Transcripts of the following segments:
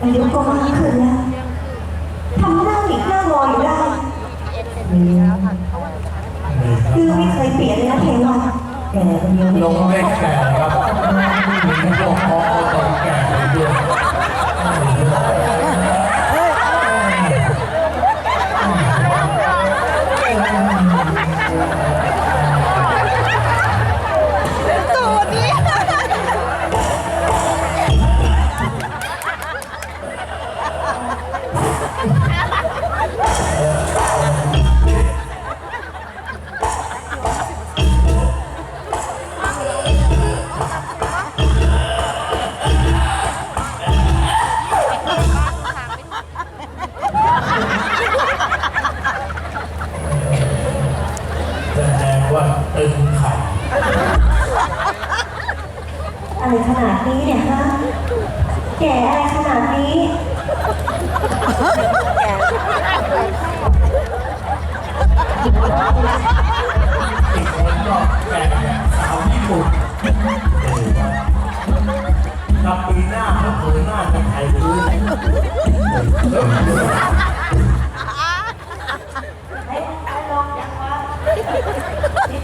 อายุก็มากขึ้นแล้วทำหน้าหงิกหน้างออยู่ได้คือไม่เคยเปลี่ยนเลยนะเพลงวันแก่คนเดียวลงแม่แก่ครับมีพวกพ่อตอนแก่ด้วย ตึงไข่อะไรขนาดนี้เนี่ยฮะ แก่อะไรขนาดนี้อีกคนก็แก่แบบสาวญี่ปุ่นถ้าปีหน้าก็เผยหน้าจะไทยพื้น เฮ้ยอารมณ์จังวะ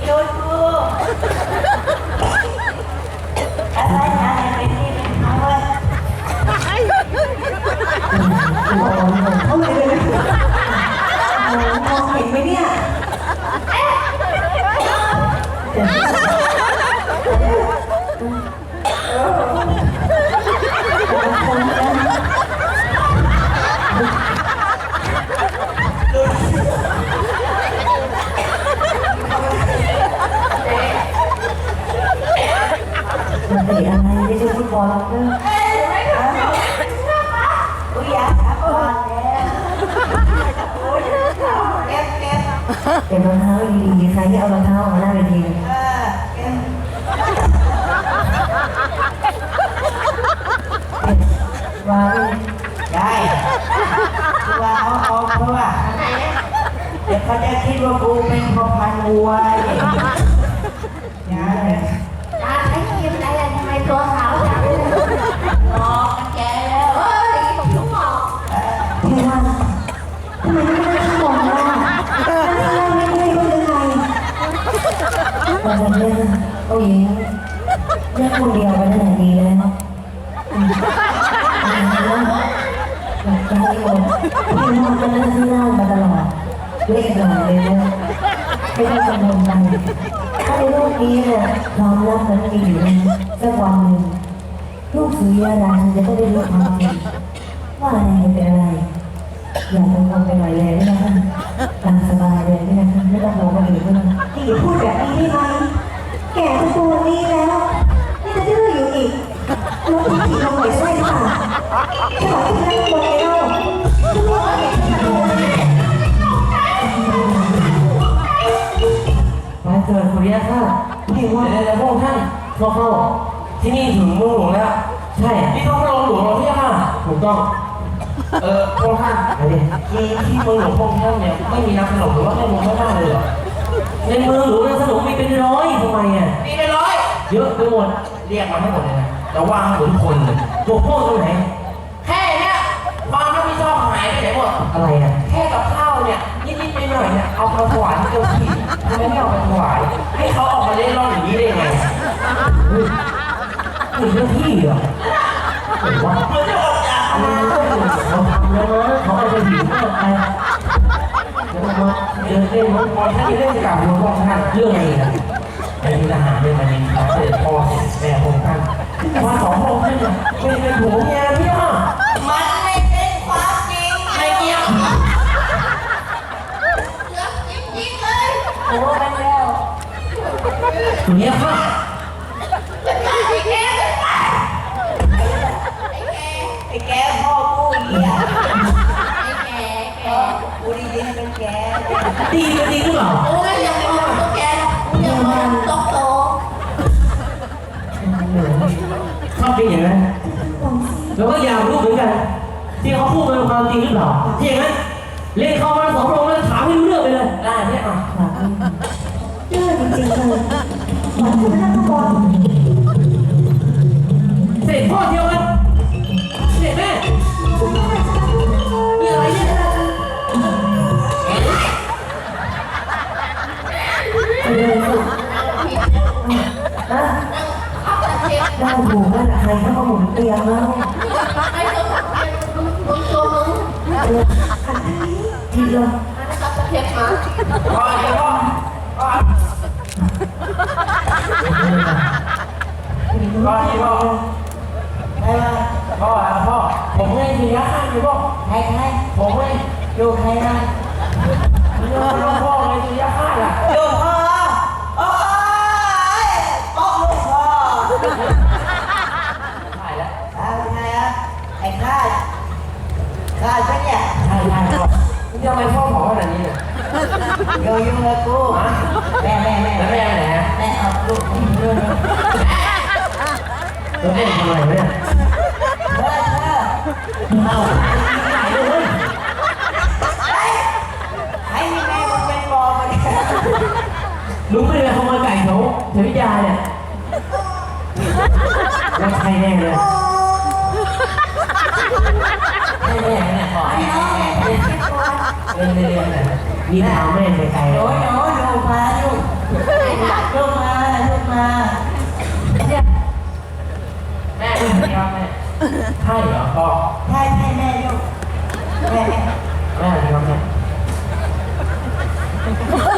พี่โจชูอะไรอะไรเป็นนี่เป็นเขาเลย เขาเลย อลเนอะอุ้ยอยากจับบอลแล้วโอ้ยเก็บเก็บเก็บรองเท้าดีๆใครที่เอารองเท้าออกมาหน้าเวทีเออเก็บวางได้วาเขาเอาเพราะว่าเดี๋ยวเขาจะคิดว่ากูเป็นพ่อพันวัว คนเดียวไปได้ไหนดีแล้วเนาะอืมอืมหลับใจหมดพี่น้องก็นั่งที่นั่งมาตลอดเรียกหน่อยเลยนะไม่ต้องกังวลใจถ้าในโลกนี้เนี่ยความรักมันมีอยู่นะสักวันหนึ่งลูกสุริยาราจะต้องได้รู้ความจริงว่าอะไรเป็นอะไรอย่ากังวลไปหน่อยเลยนะคะตามสบายเลยนะคะไม่ต้องห่วงคนอื่นด้วยที่พูดแบบนี้ได้ไหมแก่จนตัวนี้แล้ว ลดที่ลงหน่อยได้หรือเปล่าจะบอกที่นั่งบนไอ้เล่าจะบอกว่าเด็นาดนี้มาเกิดสุริยะค่ะที่ว่าแล้วพวกท่านเข้าเข้าที่นี่ถึงเมืองหลวงแล้ว ใช่นี่ต้องพระองหลวงเราที่ค่ะถูกต้อง เออพวกท่านคือที่เมืองหลวงพวกท่านเนี่ยไม่มีนักขนมหรือว่าไม่มีไม่ได้เลยเหรอในเมืองหลวงนี่ยขนมมีเป็นร้อยทำไมอะมีไปร้อยเยอะไปหมดเรียกมาให้หมดเลยนะ จะวางเหมือนคนเลยพวกพวกตรงไหน แค่เนี้ยความรับผิดชอบหายไปไหนหมด อะไรอะ แค่กับข้าวเนี่ยนิดๆหน่อยๆเนี่ยเอามาถวายที่เจ้าที่ทำไมไม่เอาไปถวายให้เขาออกมาเล่นร่อนอย่างนี้ได้ยังไงถึงเจ้าที่เหรอผมว่ามันจะออกจากเขาทำแล้วนะเขาเอาไปหิวมากไปแล้วมาเดินเล่นรถบอลท่านเล่นกับหลวงพ่อท่านเรื่องอะไรนะ ว่าสองพระองค์ท่านเนี่ยเป็นเป็นผัวเมียพี่อะมันไม่เป็นความจริงไม่เกี่ยวเรื่องจริงๆเลยโอ้ไปแล้วสุริยะค่ะไอ้แก่ไอ้แกพ่อกูเหี้ยไอ้แก่แก่กูได้ยินเป็นแกตีกันจริงหรือเปล่า โอ้ยยังไม่ อบเป็นอย่างนั้นแล้วก็อยากรู้เหมือนกัน ที่เขาพูดเป็นความจริงหรือเปล่าที่อย่างนั้นเล่นเข้ามาสองพระองค์แล้วถามให้รู้เรื่องไปเลยได้เนี่ยอะดื้อจริงๆเลยหวังจะไปนั่งข้างบนเสร็จพ่อเดียวกันาถูกแล้วใครเข้ามาหมุนเตียงแล้วไอ้ตัวถังเทียนมึงมึงตัวมึงเออทีเดียวอันนั้นก็ตะเข็บมาพ่อเดี๋ยวพ่อพ่อพ่อพ่อใครมาพ่ออะพ่อผมไงมียาข้างอยู่พ่อใครใครผมไงดูใครนะเรื่องพ่อไงมียาข้างอะดูพ่อโอ้ยโอ้ลูกพ่อ ใช่แล้ว เอาไงอะไอ้ข้า ข้าฉันเนี่ยใช่ใช่ทำไมพ่อผอมขนาดนี้เนี่ยโยยุ่งเลยกูแม่แม่แม่แล้วแม่ไหนฮะแม่เอาลูกนี่ด้วยแล้วแม่ทำอะไรเนี่ยเฮ้ยเธอเอาไหนเลยให้มีแม่มึงเป็นบอมาเนี่ยรู้ไหมเลยขโมยไก่เขาเทวิทยาเนี่ยว่าใช่แน่เลย ใช่แน่เนี่ยพ่อเรียนเรียนเนี่ยมีทางแม่ไปไกลโอ้ยโอ้ยลูกมาลูกลูกมาลูกมาแม่ไงครับแม่ใช่เหรอพ่อใช่ใช่แม่ลูกแม่แม่เป็นไงครับแม่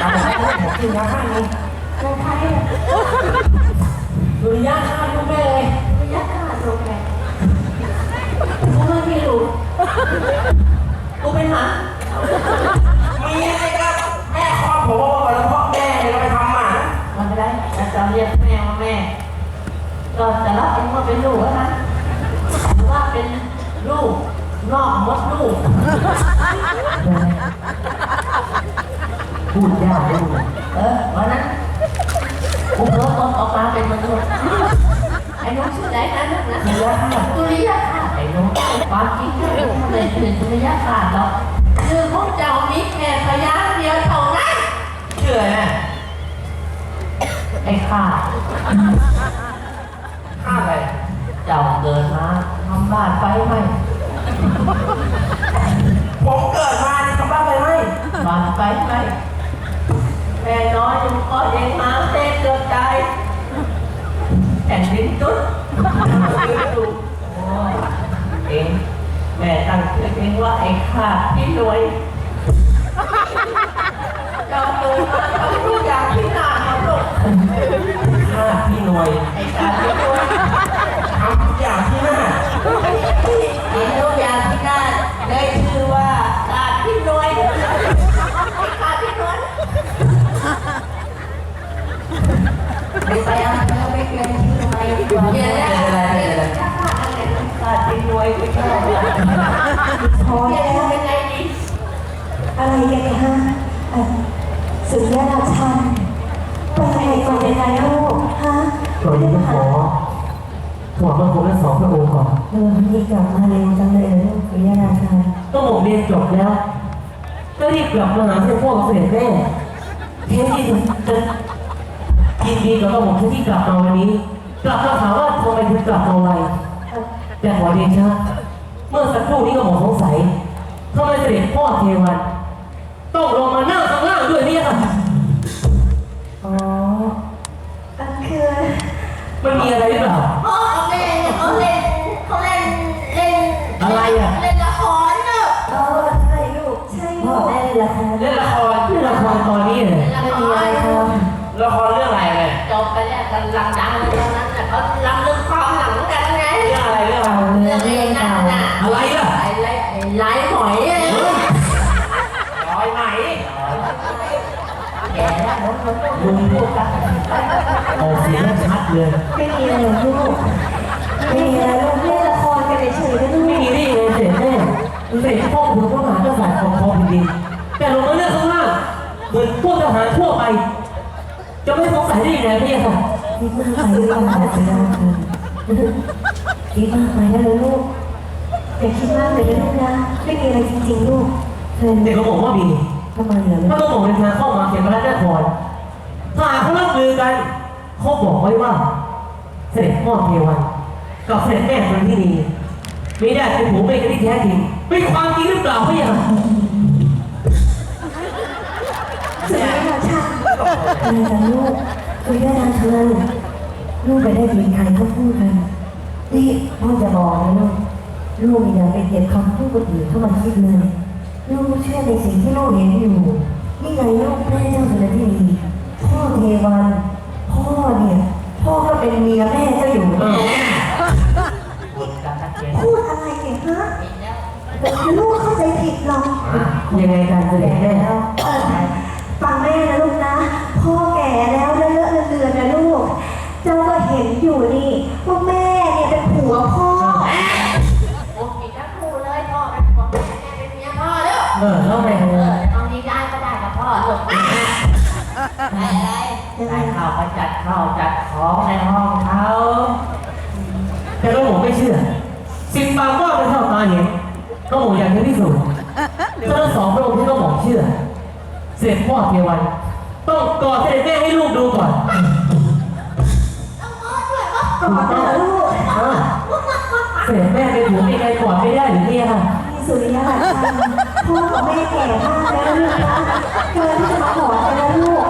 เอาไปให้ผมกินยาข้างนี้ กูเป็นหมามีอะไรกันแม่คลอดผมว่าแล้วพ่อแม่เนี่ยเราไปทำหมามันไม่ได้แต่จะเรียกแม่ว่าแม่ก็จะรับเองว่าเป็นลูกนะหรือว่าเป็นลูกนอกมดลูกพูดยากเลยเออวันนั้นกูเพิ่มออกมาเป็นมนุษย์ไอ้น้องชื่ออะไรนะนั่นนะสุริยะค่ะสุ ริยะค่ะไอ้น้องความจริงไม่ได้เป็นสุริยะค่ะหรอกคือพวกเจ้ามีแค่พยานเดียวเท่านั้นชื่ออะไรแม่ไอ้ข้าข้าอะไรเจ้าเกิดมาทำบ้านไฟไหมผม ม่ตั้งชื่อเองว่าไอ้ข้าพี่รวยเจ้าเกิดมาทำทุกอย่างที่หน้ามาลูกข้าพี่หน่วยไอ้ข้าพี่รวยทำทุกอย่างที่หน้าเห็นทุกอย่างที่หน้าได้ชื่อว่าข้าพี่รวยไอ้ข้าพี่รวยไม่ไปอะไม่เปลี่ยนชื่อใหม่ดีกว่า ขาดเป็นรวยไปก็ได้พอแล้ว เป็นไงดีอะไรกันฮะอ่อสุริยราชันเป็นไงก่อนยังไงลูกฮะก่อนที่จะขอถวายบังคมทั้งสองพระองค์ก่อนเออพี่กลับมาเร็วจังเลยลูกสุริยราชันต้องผมเรียนจบแล้ว ก็รีบกลับมาหาเจ้าพ่อเสด็จแม่เทียที่จะยินดีกับกระหม่อมที่กลับมาวันนี้ กลับมาถามว่าทำไมถึงกลับมาไว แต่ขอเดชะเมื่อสักครู่นี้กระหม่อมสงสัยทำไมเสด็จพ่อเทวันต้องลงมานั่งข้างล่างด้วยเนี่ยค่ะอ๋ออันคือมันมีอะไรหรือเปล่าอ๋อเขาเล่นเขาเล่นเขาเล่นเล่นอะไรอะเล่นละครเนอะเออใช่ลูกใช่พ่ลูอกได้เลยละครเล่นละครเรื่องละครตอนนี้เลยเล่นละไม่คมีอะไรรทละครเรื่องอะไรแม่จบไปแล้วกำลังดังเลยตอนนั้นน่ะเขาลังเรื่องความหลัง อะไรล่ะ ไอ้ไรไอ้ไรหมอยเนี่ยร้อยไหมแก่แล้วมันมันต้องพูดกันออกเสียงชัดเลย ไม่มีอะไรหรอกลูกไม่มีอะไรลูกเล่นละครกันเฉยๆนะลูไม่กมีได้ยังไงเสร็จแน่เสร็จพ่อคุณก็หากษัตริย์ของท้องแผ่ดินแต่ลงมาเรื่องข้างล่างเหมือนพวกทหารทั่วไป จะไม่สงสัยได้ยังไงพี่ค่ะคิดมากไปหรือเปล่าสุริยราชันคิดมากไปแล้วเลยลูก อย่าคิดมากเลยนะลูกนะ ไม่มีอะไรจริงๆลูกเธอเด็กเขาบอกว่ามีทำไมเหรอลูถ้ากเขาบอกเป็นทางเข้ามาเขียนมาแล้วนครถ้าหากเขารับมือกัน เขาบอกไว้ว่า เสด็จพ่อเทวันกับเสด็จแม่คนที่ดีไม่ได้เป็นผัวเมียกันที่แท้จริงเป็นความจริงหรือเปล่าพี่ค่ะสุริยราชันอะไรกันลูกสุริยราชันลูกไปได้ยินใครเขาพูดกันนี่พ่อจะบอกนะลูก ลูกอย่าไปเก็บคำพูดคนอื่นเข้ามาคิดเลยลูกเชื่อในสิ่งที่ลูกเห็นอยู่นี่ไงลูกแม่เจ้าสุนทรีพ่อเทวัน พ่อเนี่ย พ่อก็เป็นเมียแม่เจ้าอยู่เออบุญกันนักเรียนพูดอะไรเนี่ยฮะแต่ลูกเข้าใจผิดหรอกยังไงการเสด็จแม่เออฟังแม่นะลูกนะ พ่อแก่แล้วเลอะเลอะเลือนๆนะลูก เจ้าก็เห็นอยู่นี่ว่าแม่ เออแล้วไงเออตอนนี้ได้ก็ได้กับพ่อลูกอะไรอะไรได้ข้าวไปจัดข้าวจัดของในห้องเขา แต่ก็ผมไม่เชื่อ สิ่งบางว่าเป็นเท่าตาเห็นก็ผมอยากจะพิสูจน์ทั้งสองพระองค์ที่ก็บอเชื่อ เสด็จพ่อเทวัน ต้องกอดเสด็จแม่ให้ลูกดูก่อนก่อนนะลูกเออเสด็จแม่เป็นผัวเป็นไงกอดไม่ได้หรือเนี่ยค่สุริยะหลัก พ่อกับแม่แก่มากแล้วลูกนะเกินที่จะมาขอกันแล้วลูก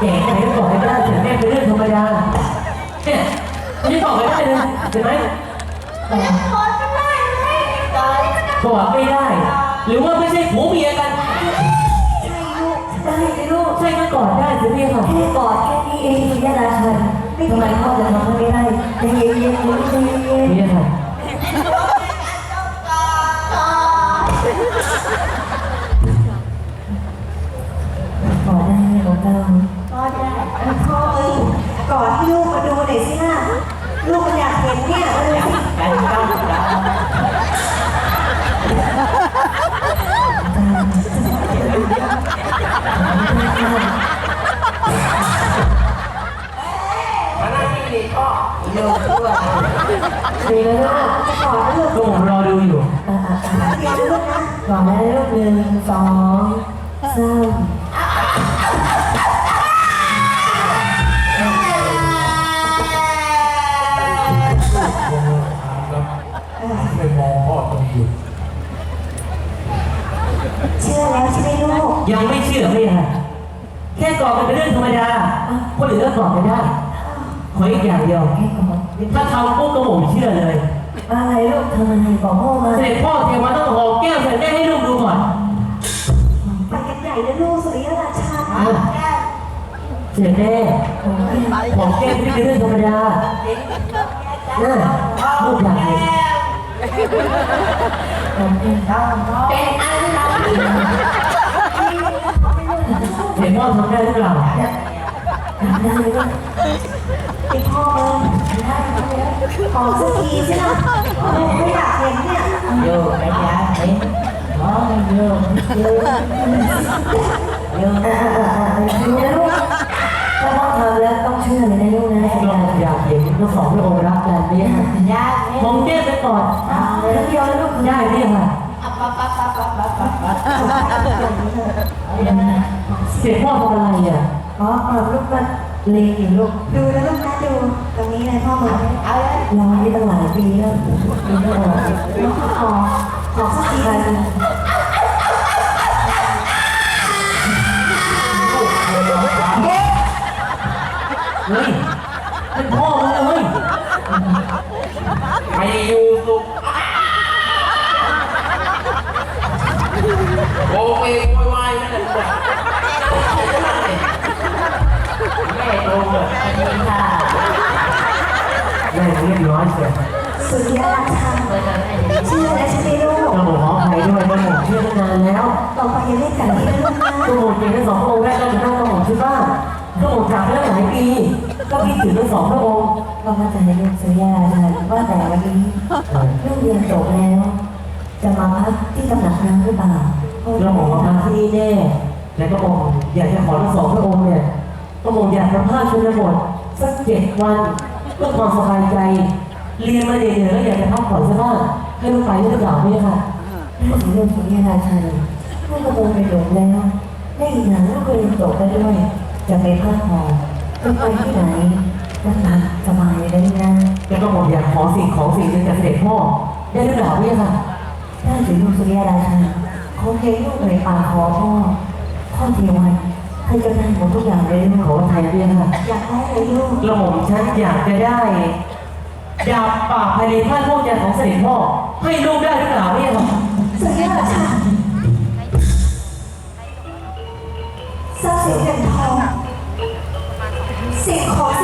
แก่ใครก็บอกไม่ได้เสด็จแม่เป็นเรื่องธรรมดาเนี่ยนี่บอกไม่ได้เลยเห็นไหมกอดไม่ได้ หรือว่าไม่ใช่ผัวเมียกันใช่ลูกได้เลยลูกใช่ก็กอดได้สิเนี่ยค่ะแค่กอดแค่นี้เองสุริยราชันทำไมพ่อจะทำให้ไม่ได้ใจ ก่อนที่ลูกมาดูหน่อยสินะลูกมันอยากเห็นเนี่ยเออกันต้องกันมานั่งที่นี่พ่อเร็วด้วยดีแล้วลูกจะก่อนนะลูก ก็ผมรอดูอยู่ อ่าๆเดี๋ยวลูกนะๆกอดได้ลูกหนึ่งสองสาม ไม่มองพ่อตรงอยู่เชื่อแล้วใช่ไหมลูกยังไม่เชื่อไม่ค่ะแค่กอดกันเป็นเรื่องธรรมดาคนอื่นก็กอดไม่ได้ขออีกอย่างเดียวแค่กอดถ้าทำปุ๊บก็ผมเชื่อเลยอะไรลูกทำอะไรบอกพ่อมาเสด็จพ่อเทวาต้องหอมแก้วเสด็จแม่ให้ลูกดูก่อนไปกันใหญ่นะลูกสุริยะราชันเสด็จแม่หอมแก้วไม่ใช่เรื่องธรรมดาน่า ลูกอยากเห็นเป็นอะไรเราเห็นพ่อทำได้หรือเปล่าได้เลยลูกเป็นพ่อเอ้ยได้แล้วขอสักทีสินะลูกไม่อยากเห็นเนี่ยโยกไปยาเห็นมองโยกโยกโยกอ่าๆๆดูนะลูกถ้าพ่อทำแล้วต้องเชื่อเลยนะลูกนะสัญก็ ทั้งสองพระองค์รักกันเนี่ยยาเห็นหอมแก้ไปก่อนแล้วเดียวนะลูกได้เนี่ยค่ะปั๊บปั๊บปั๊บปั๊บปั๊บปั๊บปั๊บเสด็จพ่อทำอะไรอะอ๋อปรับลูกมันเลงอยู่ลูกดูนะลูกนะดูตรงนี้เลยพ่อเหมือนเอาเลยรอนี่ตั้งหลายปีแล้วปีไม่ออกขอขอสักทีนะเฮ้ย แม่เรียบร้อยเสร็จสุริยะราชันเปิดอะไรเนี่ยเชื่อแล้วใช่ไหมลูกกระหม่อมขออภัยด้วยกระหม่อมเชื่อตั้งนานแล้วต่อไปอย่าเล่นกันนี้นะลูกนะกระหม่อมเก่งทั้งสองพระองค์แรกก็จะนั่งกระหม่อมชื่อบ้านกระหม่อมจากไปแล้วหลายปีก็คิดถึงทั้งสองพระองค์ก็มาจะให้ลูกสัญญาค่ะว่าแต่วันนี้ลูกเรียนจบแล้ว จะมาพักที่ตำหนักน้ำหรือเปล่าเราบอกว่ามาที่นี่แน่และก็บอกอยากจะขอทั้งสองพระองค์เนี่ยก็บอกอยากจะพาชนบทสักเจ็ดวัน เพื่อความสบายใจ เรียนมาเหนื่อยๆแล้วอยากจะพักผ่อนสักบ้างให้ลูกไปได้หรือเปล่าเนี่ยค่ะลูกถึงเรื่องสุริยราชันลูกกระโดดไปหลงแล้วได้อีกอย่างลูกก็เรียนจบได้ด้วย จะไปพักผ่อนจะไปที่ไหนก็ตามสบายเลยนะแล้วก็บอกอยากขอสิ่งของสิ่งหนึ่งจากเสด็จพ่อได้หรือเปล่าเนี่ยค่ะถ้าถึงลูกสุริยราชันคงเพียงลูกเลยปากขอพ่อพ่อเทวัน ให้เจ้าได้หมดทุกอย่างเลยนะขอไทยเพียงค่ะอยากได้อะไรลูกกระหม่อมฉันอยากจะได้ดาบป่าบภายในท่านพวกยาของเสด็จพ่อให้ลูกได้หรือเปล่าเนี่ยค่ะสุดยอดค่ะทรัพย์สินเงินทองสิ่งของ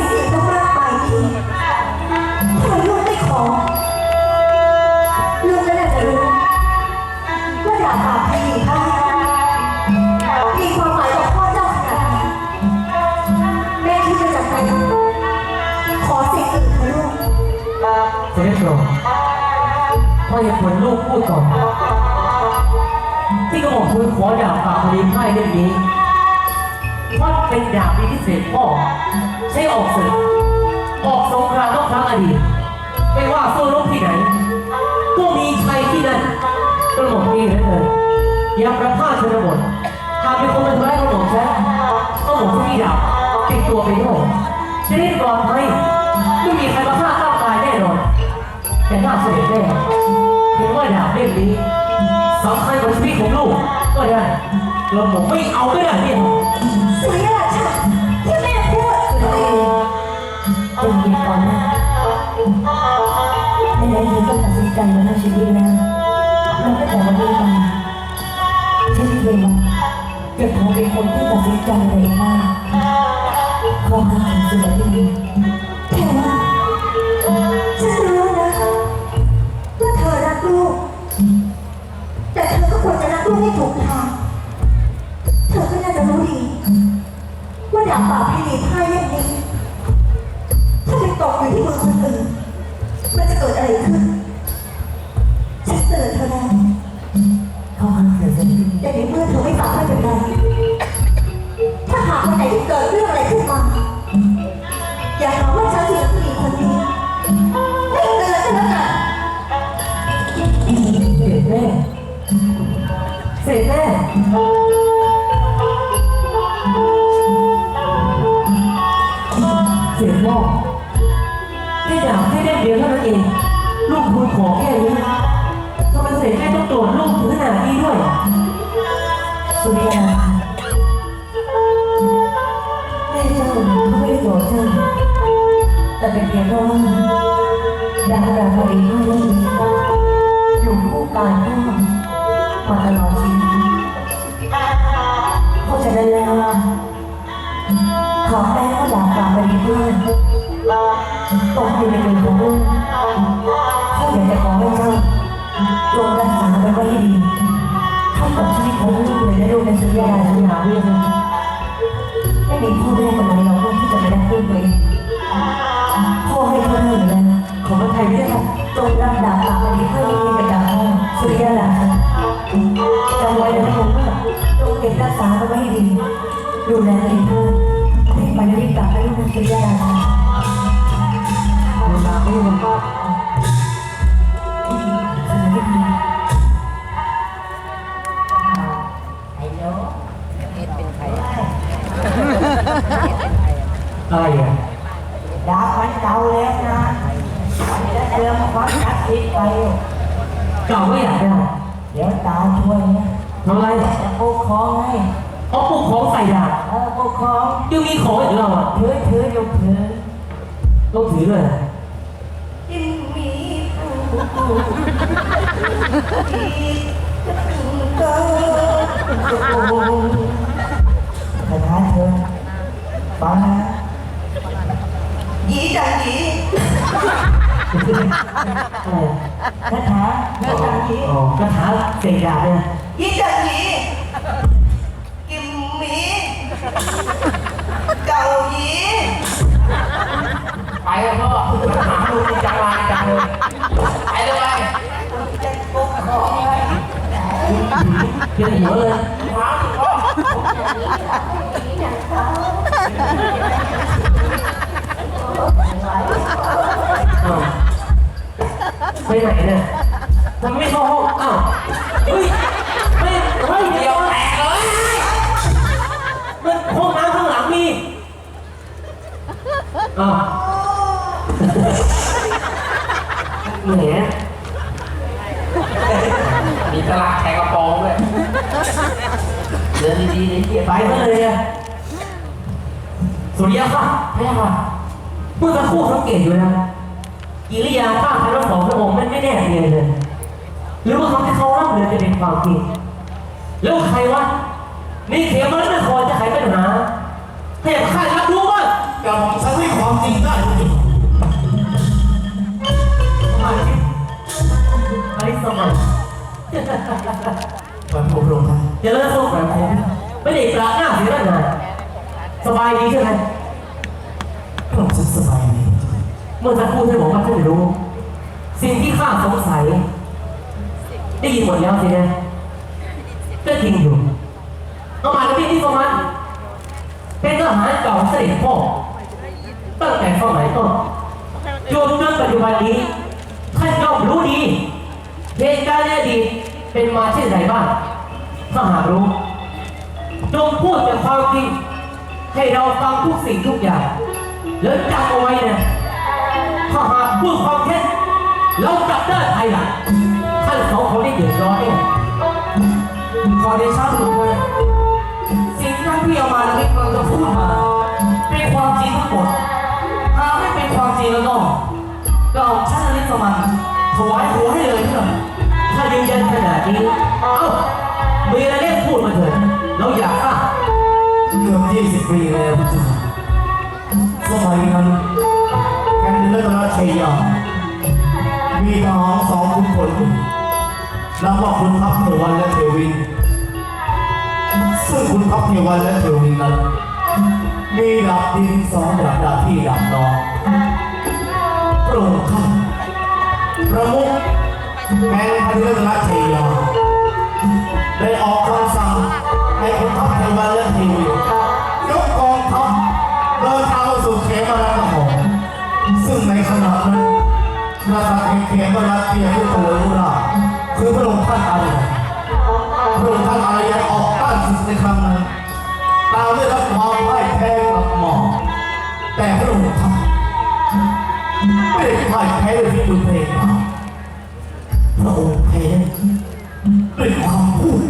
พ่ออย่าควรลูกพูดก่อนที่กระหม่อมคุณขอดาบปราบภายในท่านเรื่องนี้เพราะเป็นดาบพิเศษพ่อใช้ออกศึกออกสงครามเมื่อครั้งอดีตไม่ว่าสู้รบที่ไหนก็มีชัยที่นั่นกระหม่อมนี้เหลือเกินยามประพาสชนบทหากมีคนมาทำร้ายกระหม่อมฉันกระหม่อมฉันมีดาบติดตัวไปด้วยจะได้ปลอดภัยไม่มีใครมาฆ่าก้าวกายแน่นอน แต่น่าเสียแน่เห็นว่าดาบเล่มนี้สำคัญกว่าชีวิตของลูกก็ได้กระหม่อมไม่เอาไม่ได้เนี่ยสุริยราชาที่แม่พูดเป็นเย็นก่อนนะในไหนๆเธอก็ตัดสินใจมาทั้งชีวิตแล้วแล้วก็แต่วันนี้มาฉันเองจะขอเป็นคนที่ตัดสินใจเองว่าขอหาถึงสิ่งที่ดี วรจะรักลูกให้ถูกทางเธอก็น่าจะรู้ดี ว่าดาบป่าพิรีพ่ายเล่ม แค่ดาบแค่เล่มเดียวเท่านั้นเอง ลูกคุณขอแค่นี้ทำไมเสร็จแม่ต้องโกรธลูกถึงขนาดนี้ด้วย สุริยาแม่เจ้าเขาไม่ได้โกรธเจ้าแต่เป็นเพียงเพราะว่าดาราพอดีไม่ได้มีอยู่คู่กายพ่อมาตลอดชีวิตเพราะฉะนั้นแล้วขอแป้งก็ดาบราพอดีเพื่อน ตกอยู่ในมือของลูกพ่ออยากจะขอให้เจ้าจงรักษาไว้ไว้ให้ดีเท่ากับชีวิตของลูกเลยนะลูกในสัญญาสัญญาเรื่องนี้ไม่มีพ่อแม่คนไหนเราลูกที่จะไม่ได้พูดตัวเองพ่อให้พ่อเท่าอยู่แล้วขอพระไทยด้วยค่ะจงรับดาบปากวันนี้เพื่อที่เป็นดาบพ่อสุริยะหลานจำไว้นะผมว่าจงเก็บรักษาไว้ให้ดีดูแลดีพ่อนรีบไปรีบกลับไปลูกในสุริยะหลา เก่าไม่อยากได้เดี๋ยวตาช่วยนะทำไรจะปกครองให้เอาปลุกของใส่ดาบเออปกครองยังมีของอีกแล้วอะถือถืออยู่ถือต้องถือด้วยนะยิ่งมีผู้ที่จะถึงเกิดคาถาเธอฟังนะหยีจังหยี อะไรอะ คาถาหยีจังหยีอ๋อกระถาเสกดาบเนี่ยหยีจังหยีกิมหมีเก่าหยีไปแล้วพ่อถามลูกจริงจังมาจังเลยไปเลยจะปกครองไว้เพียงหัวเลยถามพ่ออ้ ไปไหนเนี่ยทำไมไม่เข้าห้องอ้าวเฮ้ยไม่เฮ้ยเดี๋ยวแตกเลยมันห้องน้ำข้างหลังมีอ้าวแหมมีตลาดแข่งกระโปรงด้วยเดินดีๆนี่เกียร์ไปไปซะเลเลยยอะสุริยะค่ะพระยาค่ะเมื่อสักครู่สังเกตอยู่นะ กิริยาท่าทางทั้งสองพระองค์มันไม่แน่เนียนเลย หรือว่าคำที่เขาเล่าเรือจะเป็นความจริงแล้วใครวะนี่เขมรนครจะไขปัญหาให้ข้ารับรู้ว่าอย่าบอกฉันให้ความจริงได้คุณจุไอ้สมัยมันผมลงนะจะเลิกโซ่แบบผมไม่ได้ปลาหน้าเสียแล้วนะสบายดีใช่ไหมผมจะสบายดี เมื่อสักครู่ท่านบอกว่าท่านรู้ สิ่งที่ข้าสงสัย ได้ยินหมดแล้วสินะก็จริงอยู่เอามาที่ที่สมัยเป็นทหารเก่าเสด็จพ่อตั้งแต่สมัยต้นจนจนปัจจุบันนี้ท่านย่อมรู้ดีเหตุการณ์ในอดีตเป็นมาเช่นไรบ้างถ้าหากรู้จงพูดแต่ความจริงให้เราฟังทุกสิ่งทุกอย่างแล้วจำเอาไว้นะ ถ้าหากพูดความเท็จเราจับได้ภายหลังท่านสองคนได้เดือดร้อนเองขอเดชะลุงเลยสิ่งที่ท่านพี่เอามาแล้วนี่กำลังจะพูดมา เป็นความจริงทั้งหมดหากไม่เป็นความจริงแล้วก็ก็เอาฉันอลิสมันถวายหัวให้เลยเถอะถ้ายืนยันขนาดนี้ เอ้ามีอะไรเล่นพูดมาเถิดเราอยากทราเกือบยี่สิบปีแล้วคุณจุสมัยนั้น ชยา มีทหารสองขุนพลนับว่าคุณทัพเทวันและเทวิน ซึ่งคุณทัพเทวันและเทวินนั้น มีดาบดินสองดาบดาบพี่ดาบน้องโปรดข้าประมุขแห่งพันธุ์รัตนชัยยาได้ออกคำสั่งให้คุณทัพเทวันและเทวินยกกองทัพเดินทางเข้าสู่เขมรนคร ซึ่งในขณะนั้นกษัตริย์แห่งเขมรเพียงผู้เจริญราคือพระองค์ท่านอารยพระองค์ท่านอารยออกต้านศึกในครั้งนั้นตามได้รับความพ่ายแพ้กับหมอแต่พระองค์ท่านไม่ได้พ่ายแพ้ด้วยที่ดุเพลงพระองค์แพ้ด้วยความพูด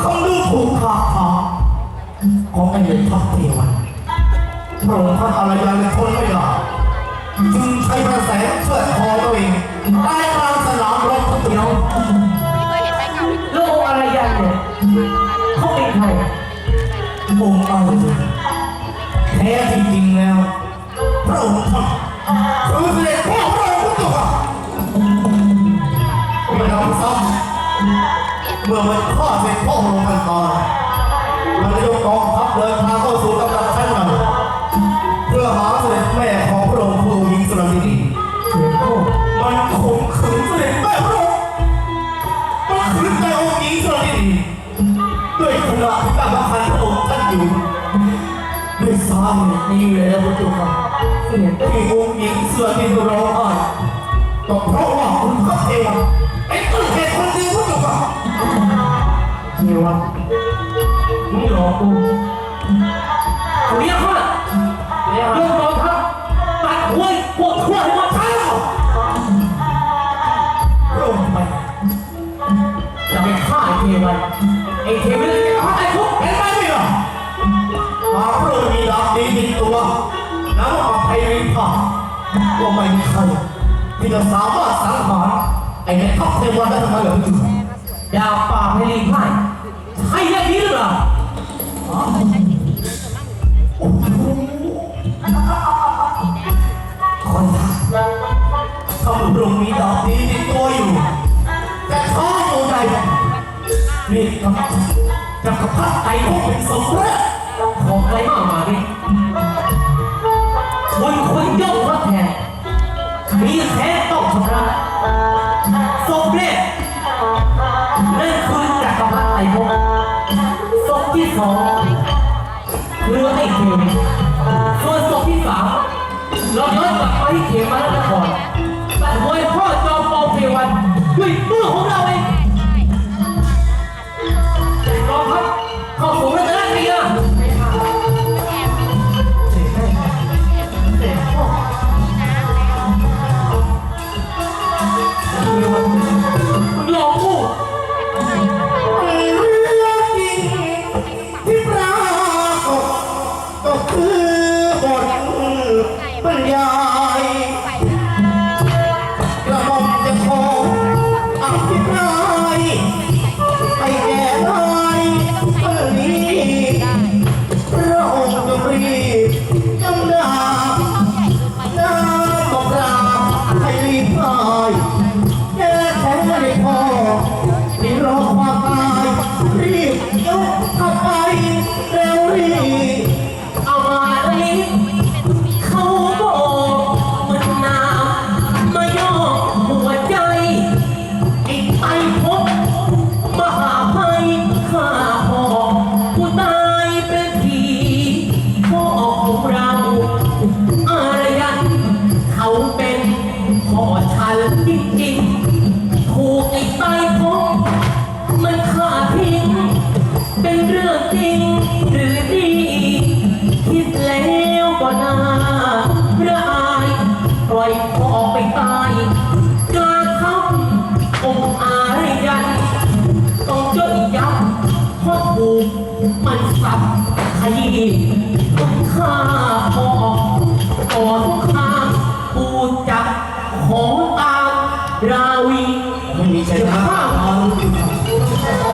คำดูถูกทาทาของไอ้เด็กทัพเทวันพระองค์ท่านอารยา องค์อารยาแท้จริงๆแล้วพระองค์ท่านคือเสด็จพ่อพระองค์ทุกตัวไม่นำซ้ำเมื่อมันข้อเสร็จพ่อพระองค์มันตายเราได้ยกกองทัพเดินทางเข้าสู่กำลังชั้นนำเพื่อหาเสด็จแม่ของพระองค์ผู้หญิงสุรินีเสีมันข่มขืนเสด็จแม่พระองค์มันขืนใจองค์หญิงสุรสินีด้วยขณะที่ตั้งคันพระ องค์ท่านอยู่ด้วยสาเหตุนี้แหละพระเจ้าค่ะเสียงที่องค์หญิงสุรสินีร้องไห้ก็เพราะว่าคุณพระเทวะเป็นต้นเหตุคนเดียวพระเจ้าค่ะเทวันมึงหลอกกูสุริยะค่ะเรื่องกองทัพตัดหัวพวกทั่วให้หมดทั้งพระองค์ไมจะไปฆ่าไอ้เทวันไอ้เทวันจะ ก็ไม่มีใครที่จะสามารถสังหารไอ้เด็กทัพเทวะได้ทำไมเหรอพี่จุ๊ดาวป่าให้รีพ่ายใช่เรื่องนี้หรือเปล่าคนทัพถ้าพระองค์มีดาบดีติดตัวอยู่ แต่ท้องตัวใดนี่กำลังจะกระพัดไอ้พวกเป็นสมแรกของอะไรมากมายนี่คนคนย่อม มีแท้ต้องชำระศพแรกนั่นคือจักรพรรดิไอ้พวกศพที่สองคือไอ้เทวส่วนศพที่สามเราย้อนกลับไปที่เขมรนครโดยพ่อจอมปองเทวันด้วยมือของเราเอง